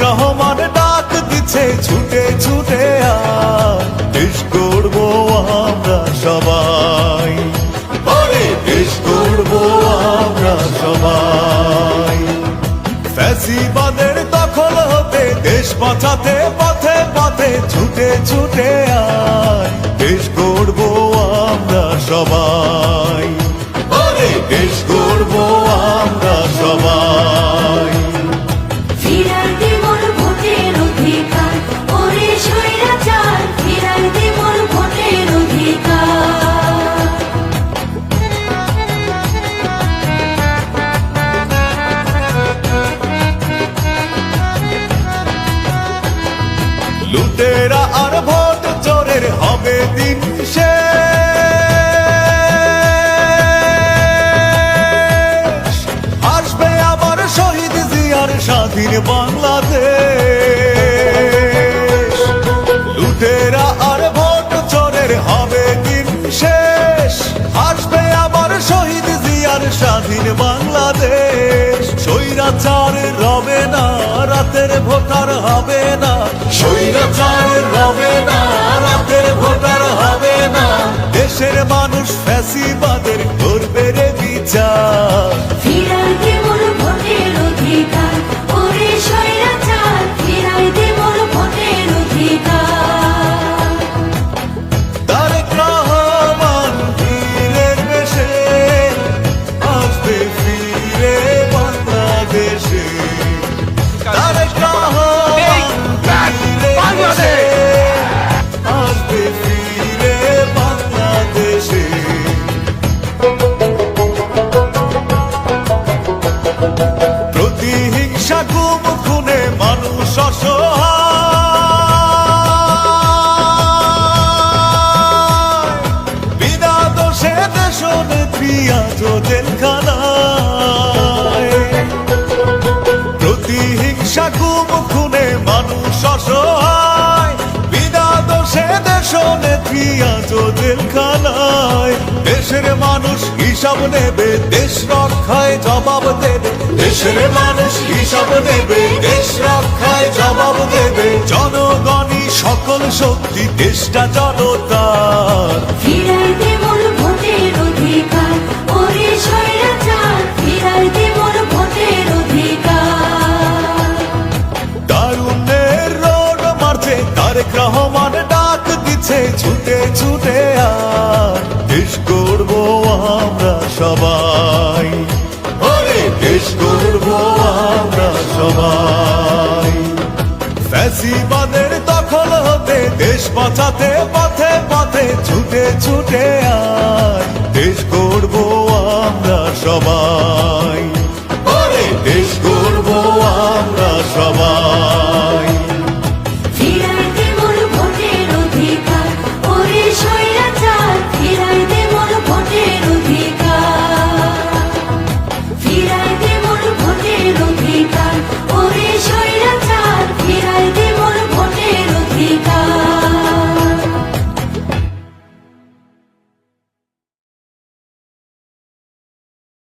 রহমান ডাক দিচ্ছে ছুটে ছুটে আয়। বাঁচাতে পথে পথে ছুটে ছুটে আয়। দেশ করব আমরা সবাই। স্বাধীন বাংলাদেশ। লুটেরা আর ভোট চরের হবে দিন শেষ। আসবে আবার শহীদ জিয়ার স্বাধীন বাংলাদেশ। স্বৈরাচার রবে না, রাতের ভোটার হবে না। স্বৈরাচার রবে না। নেত্রী আজ জেলখানায় প্রতিহিংসা গুম খুনে মানুষ অসহায়। বিনা দোষে দেশ নেত্রী আজ জেলখানায় দেশের মানুষ হিসাব নেবে, দেশ রক্ষায় জবাব দেবে। দেশের মানুষ হিসাব নেবে, দেশ রক্ষায় জবাব দেবে। জনগণই সকল শক্তি, দেশটা জনতার। ফিরাইতে রহমান ডাক দিচ্ছে ছুটে ছুটে আর দেশ করব আমরা সবাই। দেশ করব আমরা সবাই। ফ্যাসিবাদের দখল হতে, দেশ বাঁচাতে পথে পথে ছুটে ছুটে আয় দেশ করব আমরা সবাই।